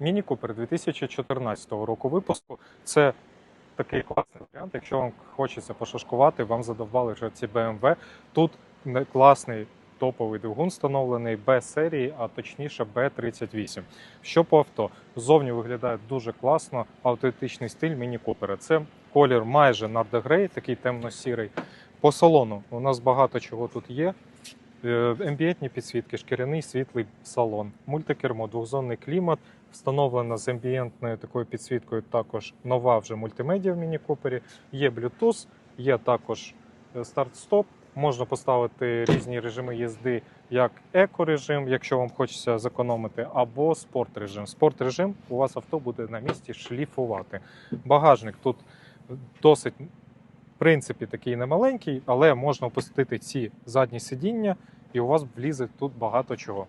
Міні Купер 2014 року випуску. Це такий класний варіант. Якщо вам хочеться пошашкувати, вам задовбали вже ці BMW. Тут класний топовий двигун встановлений Б серії, а точніше Б38. Що по авто? Ззовні виглядає дуже класно, автентичний стиль Міні Купера. Це колір майже нардегрей, такий темно-сірий. По салону у нас багато чого тут є. Ембієнтні підсвітки, шкіряний світлий салон, мультикермо, двохзонний клімат, встановлена з ембієнтною такою підсвіткою також нова вже мультимедіа в Міні Купері. Є Bluetooth, є також е, старт-стоп. Можна поставити різні режими їзди, як еко-режим, якщо вам хочеться зекономити, або спорт-режим. Спорт-режим у вас авто буде на місці шліфувати. Багажник тут досить, принципі, такий немаленький, але можна опустити ці задні сидіння, і у вас влізе тут багато чого.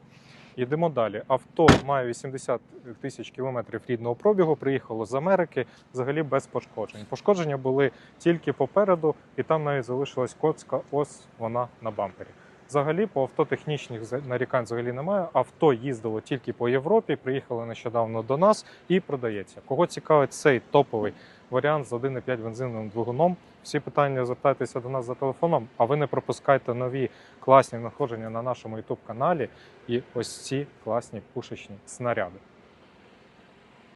Йдемо далі. Авто має 80 тисяч кілометрів рідного пробігу, приїхало з Америки, взагалі без пошкоджень. Пошкодження були тільки попереду, і там навіть залишилась коцка, ось вона на бампері. Взагалі, по авто технічних за- нарікань взагалі немає. Авто їздило тільки по Європі, приїхало нещодавно до нас і продається. Кого цікавить цей топовий варіант з 1,5 бензиновим двигуном, всі питання звертайтеся до нас за телефоном, а ви не пропускайте нові класні надходження на нашому YouTube каналі і ось ці класні пушечні снаряди.